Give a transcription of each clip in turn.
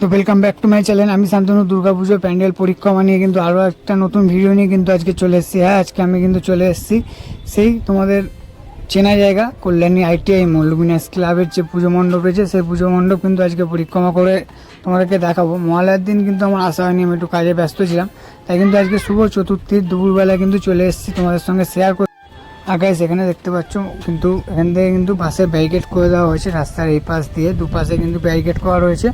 তো welcome back to my channel আমি শান্তনু দুর্গাপুজোর প্যান্ডেল পরিক্রমা নিয়ে কিন্তু আরও একটা নতুন ভিডিও নিয়ে কিন্তু আজকে চলে এসেছি। হ্যাঁ আজকে আমি কিন্তু চলে এসেছি সেই তোমাদের চেনা জায়গা কল্যাণী আইটিআই মল্লুমিনাস ক্লাবের যে পুজো মণ্ডপ রয়েছে, সেই পুজো মণ্ডপ কিন্তু আজকে পরিক্রমা করে তোমাদেরকে দেখাবো। মহালয়ার দিন কিন্তু আমার আসা হয়নি, আমি একটু কাজে ব্যস্ত ছিলাম। তাই কিন্তু আজকে শুভ চতুর্থীর দুপুরবেলা কিন্তু চলে এসেছি তোমাদের সঙ্গে শেয়ার করে আগে সেখানে দেখতে পাচ্ছ কিন্তু এখান থেকে কিন্তু পাশে ব্যারিকেড করে দেওয়া হয়েছে, রাস্তার এই পাশ দিয়ে দুপাশে কিন্তু ব্যারিকেড করা রয়েছে।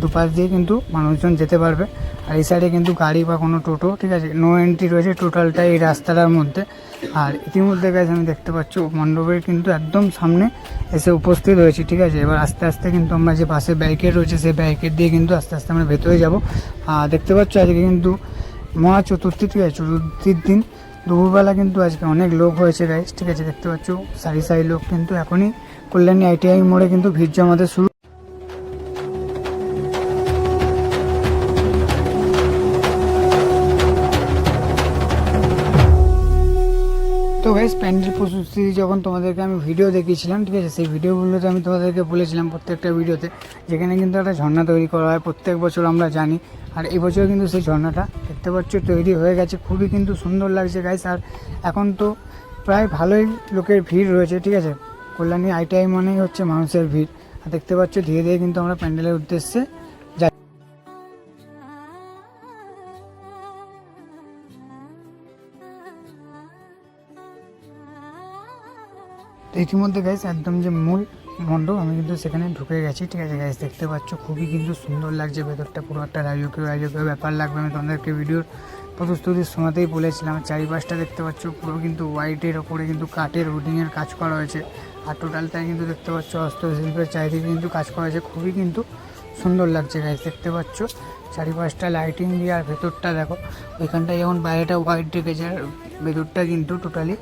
দুপাশ দিয়ে কিন্তু মানুষজন যেতে পারবে। আর এই সাইডে কিন্তু গাড়ি বা কোনো টোটো, ঠিক আছে? নো এন্ট্রি রয়েছে টোটালটা এই রাস্তাটার মধ্যে। আর ইতিমধ্যে গেছে আমি দেখতে পাচ্ছ মণ্ডপের কিন্তু একদম সামনে এসে উপস্থিত হয়েছি, ঠিক আছে? এবার আস্তে আস্তে কিন্তু আমরা যে পাশে ব্যারিকেড রয়েছে, সেই ব্যারিকেড দিয়ে কিন্তু আস্তে আস্তে আমরা ভেতরে যাব। আর দেখতে পাচ্ছ আজকে কিন্তু মহা চতুর্থী ঠিক আছে? চতুর্থীর দিন। দুপুরবেলা কিন্তু আজকে অনেক লোক হয়েছে গাইস ঠিক আছে? দেখতে পাচ্ছ, সারি সারি লোক কিন্তু এখনই কল্যাণী আইটিআই মোড়ে কিন্তু ভিড় জমাতে শুরু গাইস প্যান্ডেল প্রস্তুতি যখন তোমাদেরকে আমি ভিডিও দেখিয়েছিলাম, ঠিক আছে? সেই ভিডিওগুলোতে আমি তোমাদেরকে বলেছিলাম প্রত্যেকটা ভিডিওতে যেখানে কিন্তু একটা ঝর্ণা তৈরি করা হয়। প্রত্যেক বছর আমরা জানি, আর এবছর কিন্তু সেই ঝর্ণাটা দেখতে পাচ্ছ তৈরি হয়ে গেছে। খুবই কিন্তু সুন্দর লাগছে গাইস আর এখন তো প্রায় ভালোই লোকের ভিড় রয়েছে, ঠিক আছে? কল্যাণী আইটিআই মানেই হচ্ছে মানুষের ভিড়। আর দেখতে পাচ্ছ ধীরে ধীরে কিন্তু আমরা প্যান্ডেলের উদ্দেশ্যে তো ইতিমধ্যে গাইস একদম যে মূল মণ্ডপ আমি কিন্তু সেখানে ঢুকে গেছি, ঠিক আছে গাইস দেখতে পাচ্ছ, খুবই কিন্তু সুন্দর লাগছে ভেতরটা, পুরো একটা রাজকীয় রাজকীয় ব্যাপার লাগবে। আমি তোমাদেরকে ভিডিওর প্রস্তুতির সময়তেই বলেছিলাম চারিপাশটা দেখতে পাচ্ছ, পুরো কিন্তু হোয়াইটের ওপরে কিন্তু কাঠের রুডিংয়ের কাজ করা হয়েছে। আর টোটালটাই কিন্তু দেখতে পাচ্ছ, হস্তশিল্পের চারিদিকে কিন্তু কাজ করা হয়েছে। খুবই কিন্তু সুন্দর লাগছে গাইস দেখতে পাচ্ছ? চারিপাশটা লাইটিং দিয়ে আর ভেতরটা দেখো ওইখানটায় যেমন বাইরেটা হোয়াইট রেখেছে আর ভেতরটা কিন্তু টোটালি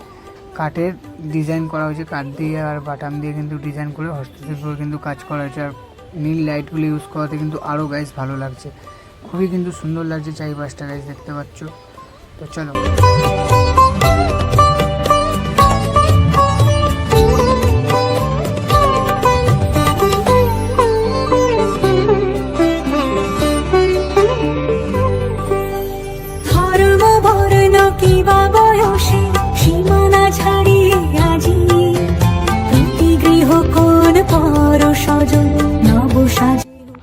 কাঠের ডিজাইন করা হয়েছে, কাঠ দিয়ে আর বাটাম দিয়ে কিন্তু ডিজাইন করে হস্তশিল্প কিন্তু কাজ করা হয়েছে। আর নীল লাইটগুলো ইউজ করাতে কিন্তু আরও গাইস ভালো লাগছে। খুবই কিন্তু সুন্দর লাগছে চারিপাশটা গাইস দেখতে পাচ্ছ? তো চলো। কিবা বয়সে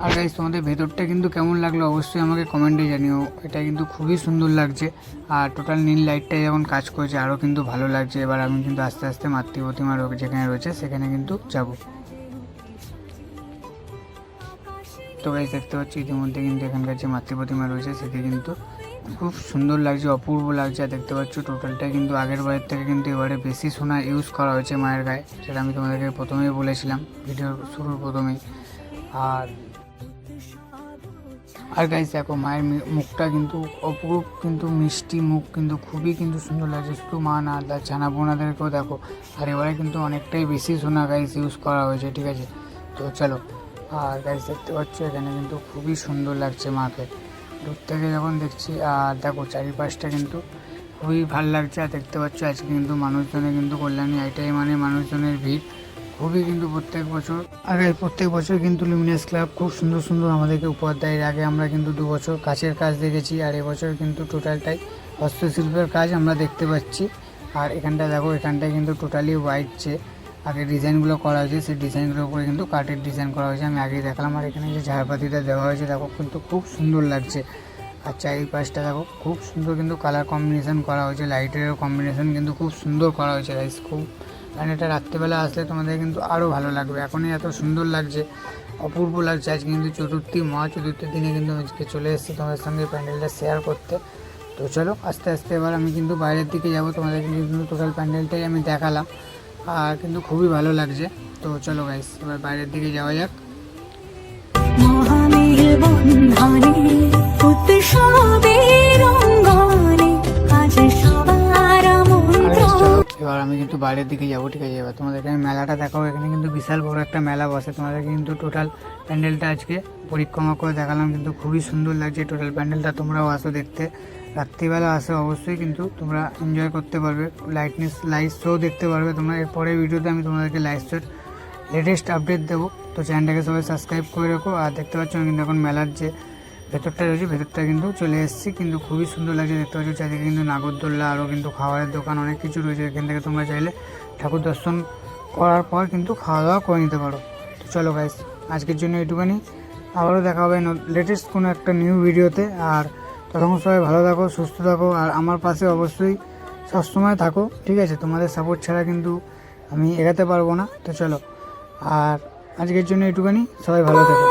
আর গাইস তোমাদের ভেতরটা কিন্তু কেমন লাগল অবশ্যই আমাকে কমেন্টে জানিও। এটা কিন্তু খুবই সুন্দর লাগছে। আর টোটাল নীল লাইটটা যখন কাজ করেছে, আরও কিন্তু ভালো লাগছে। এবার আমি কিন্তু আস্তে আস্তে মাতৃ প্রতিমা যেখানে রয়েছে, সেখানে কিন্তু যাব। তো গাইস দেখতে পাচ্ছি, ইতিমধ্যে কিন্তু এখানকার যে মাতৃ প্রতিমা রয়েছে, সেটি কিন্তু খুব সুন্দর লাগছে, অপূর্ব লাগছে। আর দেখতে পাচ্ছ, টোটালটা কিন্তু আগের বারের থেকে কিন্তু এবারে বেশি সোনা ইউজ করা হয়েছে মায়ের গায়ে সেটা আমি তোমাদেরকে প্রথমেই বলেছিলাম ভিডিওর শুরুর প্রথমেই। আর আর গাইস দেখো, মায়ের মুখটা কিন্তু অপরূপ, কিন্তু মিষ্টি মুখ, কিন্তু খুবই কিন্তু সুন্দর লাগছে। শুধু মা না তার ছানা বোনাদেরকেও দেখো। আর এবারে কিন্তু অনেকটাই বেশি সোনা গাইস ইউজ করা হয়েছে, ঠিক আছে? তো চলো, আর গাইস দেখতে পাচ্ছ, এখানে কিন্তু খুবই সুন্দর লাগছে মাকে। দূর থেকে যখন দেখছি, আর দেখো চারিপাশটা কিন্তু খুবই ভালো লাগছে, আর দেখতে পাচ্ছ আজকে কিন্তু মানুষজনের কিন্তু কল্যাণী আইটাই মানে মানুষজনের ভিড় খুবই কিন্তু প্রত্যেক বছর। আগে প্রত্যেক বছর কিন্তু লুমিনাস ক্লাব খুব সুন্দর সুন্দর আমাদেরকে উপহার দেয়। এর আগে আমরা কিন্তু দু বছর কাছের কাজ দেখেছি, আর এবছর কিন্তু টোটালটাই হস্তশিল্পের কাজ আমরা দেখতে পাচ্ছি। আর এখানটা দেখো, এখানটায় কিন্তু টোটালি হোয়াইট যে আগে ডিজাইনগুলো করা হয়েছে, সেই ডিজাইনগুলোর উপরে কিন্তু কাঠের ডিজাইন করা হয়েছে, আমি আগেই দেখালাম। আর এখানে যে ঝাড়পাতিটা দেওয়া হয়েছে, দেখো কিন্তু খুব সুন্দর লাগছে। আর চারিপাশটা দেখো, খুব সুন্দর কিন্তু কালার কম্বিনেশন করা হয়েছে লাইটেরও কম্বিনেশন কিন্তু খুব সুন্দর করা হয়েছে গাইস খুব। কারণ এটা রাত্রেবেলা আসলে তোমাদের কিন্তু আরও ভালো লাগবে। এখনই এত সুন্দর লাগছে, অপূর্ব লাগছে। আজকে কিন্তু চতুর্থী মহা চতুর্থীর দিনে কিন্তু আজকে চলে এসেছি তোমাদের সঙ্গে প্যান্ডেলটা শেয়ার করতে। তো চলো, আস্তে আস্তে এবার আমি কিন্তু বাইরের দিকে যাব তোমাদেরকে কিন্তু টোটাল প্যান্ডেলটাই আমি দেখালাম। আর কিন্তু খুবই ভালো লাগছে। তো চলো গাইস এবার বাইরের দিকে যাওয়া যাক। এবার আমি কিন্তু বাইরের দিকে যাব ঠিক আছে? এবার তোমাদেরকে আমি মেলাটা দেখাবো এখানে কিন্তু বিশাল বড় একটা মেলা বসে। তোমাদের কিন্তু টোটাল প্যান্ডেলটা আজকে পরিক্রমা করে দেখালাম কিন্তু খুবই সুন্দর লাগছে। টোটাল প্যান্ডেলটা তোমরাও আসো দেখতে। রাত্রিবেলা আসে অবশ্যই, কিন্তু তোমরা এনজয় করতে পারবে। লাইটনেস লাইট শো দেখতে পারবে। তোমরা এরপরে ভিডিওতে আমি তোমাদেরকে লাইট শোর লেটেস্ট আপডেট দেবো। তো চ্যানেলটাকে সবাই সাবস্ক্রাইব করে রাখো। আর দেখতে পাচ্ছ কিন্তু এখন মেলার যে ভেতরটা রয়েছে ভেতরটা কিন্তু চলে এসেছি। কিন্তু খুবই সুন্দর লাগছে দেখতে পাচ্ছ। চারিদিকে কিন্তু নাগরদোল্লা আরও কিন্তু খাবারের দোকান, অনেক কিছু রয়েছে। এখান থেকে তোমরা চাইলে ঠাকুর দর্শন করার পর কিন্তু খাওয়া দাওয়া করে নিতে পারো। তো চলো গাইস আজকের জন্য এটুখানি আবারও দেখা হবে লেটেস্ট কোনো একটা নিউ ভিডিওতে আর ততক্ষণ সবাই ভালো থাকো, সুস্থ থাকো, আর আমার পাশে অবশ্যই সবসময় থাকো, ঠিক আছে? তোমাদের সাপোর্ট ছাড়া কিন্তু আমি এগাতে পারব না, তো চলো। আর আজকের জন্য এটুখানি সবাই ভালো থাকো।